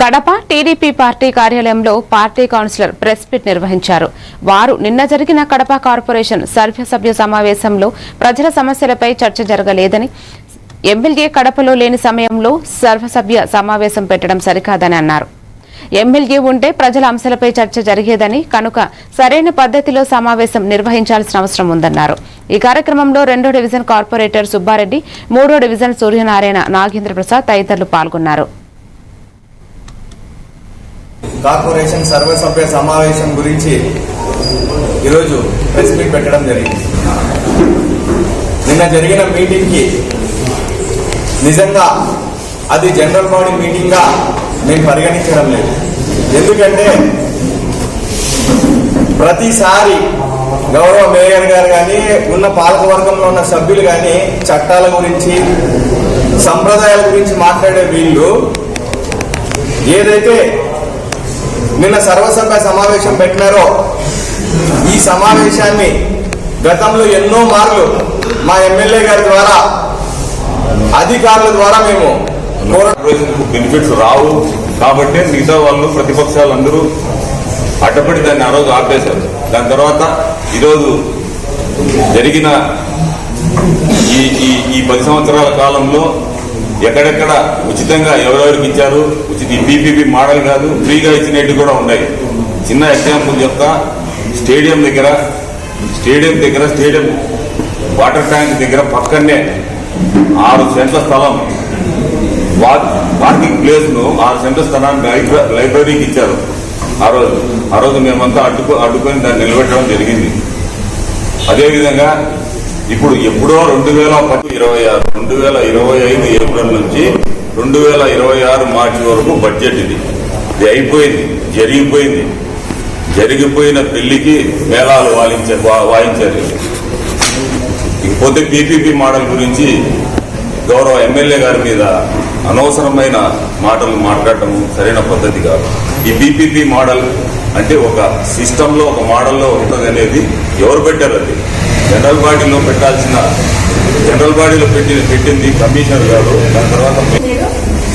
Kadapa TDP party కార్యాలయంలో party councillor press meet నిర్వహించారు. వారు నిన్న జరిగిన కడప కార్పొరేషన్ సర్వసభ్య సమావేశంలో ప్రజల సమస్యలపై చర్చ జరగలేదని ఎమ్మెల్యే కడపలో లేని సమయంలో సర్వసభ్య సమావేశం పెట్టడం సరికాదని అన్నారు. ఎమ్మెల్యే ఉంటే ప్రజల అంశాలపై చర్చ జరిగేదని కనుక సరైన పద్ధతిలో సమావేశం నిర్వహించాల్సిన అవసరం ఉందన్నారు. ఈ కార్యక్రమంలో రెండో డివిజన్ కార్పొరేటర్ సుబ్బారెడ్డి మూడో డివిజన్ సూర్యనారాయణ నాగేంద్ర ప్రసాద్ తదితరులు పాల్గొన్నారు. కార్పొరేషన్ సర్వసభ్య సమావేశం గురించి ఈరోజు ప్రెస్ మీట్ పెట్టడం జరిగింది. నిన్న జరిగిన మీటింగ్కి నిజంగా అది జనరల్ బాడీ మీటింగ్గా మేము పరిగణించడం లేదు. ఎందుకంటే ప్రతిసారి గౌరవ మేయర్ గారు కానీ ఉన్న పాలకవర్గంలో ఉన్న సభ్యులు కానీ చట్టాల గురించి సంప్రదాయాల గురించి మాట్లాడే వీళ్ళు ఏదైతే నిన్న సర్వసభ్య సమావేశం పెట్టినారో? ఈ సమావేశాన్ని గతంలో ఎన్నో మార్లు మా ఎమ్మెల్యే గారి ద్వారా అధికారుల ద్వారా మేము బెనిఫిట్స్ రావు. కాబట్టి మిగతా వాళ్ళు ప్రతిపక్షాలు అందరూ అడ్డపడి దాన్ని ఆ రోజు ఆపేశారు. దాని తర్వాత ఈరోజు జరిగిన ఈ ఈ ఈ పది సంవత్సరాల కాలంలో ఎక్కడెక్కడ ఉచితంగా ఎవరెవరికి ఇచ్చారు? ఉచిత పీపీపీ మోడల్ కాదు ఫ్రీగా ఇచ్చినట్టు కూడా ఉన్నాయి. చిన్న ఎగ్జాంపుల్ చెప్తా. స్టేడియం దగ్గర స్టేడియం దగ్గర స్టేడియం వాటర్ ట్యాంక్ దగ్గర పక్కనే ఆరు సెంట్ల స్థలం. వా- పార్కింగ్ ప్లేస్ను ఆరు సెంట్ల స్థలాన్ని లైబ్ర- లైబ్రరీకి ఇచ్చారు. ఆ రోజు ఆ రోజు మేమంతా అడ్డుకు అడ్డుకొని దాన్ని నిలబెట్టడం జరిగింది. అదేవిధంగా ఇప్పుడు ఎప్పుడో రెండు వేల ఇరవై ఆరు రెండు వేల ఇరవై ఐదు ఏప్రిల్ నుంచి రెండు వేల ఇరవై ఆరు మార్చి వరకు బడ్జెట్ ఇది. ఇది అయిపోయింది జరిగిపోయింది. జరిగిపోయిన పెళ్ళికి మేళాలు వాయించారు వా- వాయించారు. ఇకపోతే పీపీపీ మోడల్ గురించి గౌరవ ఎమ్మెల్యే గారి మీద అనవసరమైన మాటలు మాట్లాడటం సరైన పద్ధతి కాదు. ఈ పీపీపీ మోడల్ అంటే ఒక సిస్టంలో ఒక మోడల్లో ఉంటుంది అనేది ఎవరు పెట్టారు అది? జనరల్ బాడీలో పెట్టాల్సిన జనరల్ బాడీలో పెట్టి పెట్టింది కమిషనర్ గారు. దాని తర్వాత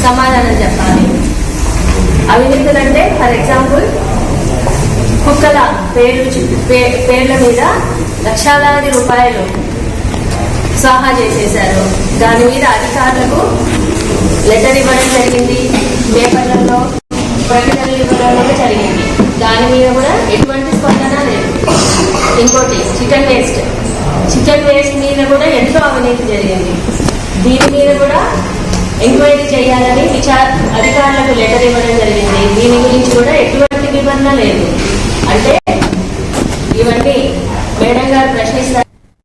సమాధానం చెప్పాలి. అవినీతులు అంటే ఫర్ ఎగ్జాంపుల్ కుక్కల పేర్లు పే- పేర్ల మీద లక్షలాది రూపాయలు స్వాహా చేసేశారు. దాని మీద అధికారులకు లెటర్ ఇవ్వడం జరిగింది. పేపర్లలో ప్రకటనలు ఇవ్వడం జరిగింది. దాని మీద కూడా ఎటువంటి స్పందన లేదు. ఇంకోటి చికెన్ వేస్ట్. చికెన్ వేస్ట్ మీద కూడా ఎంతో అవినీతి జరిగింది. దీని మీద కూడా ఎంక్వైరీ చేయాలని విచార అధికారులకు లెటర్ ఇవ్వడం జరిగింది. దీని గురించి కూడా ఎటువంటి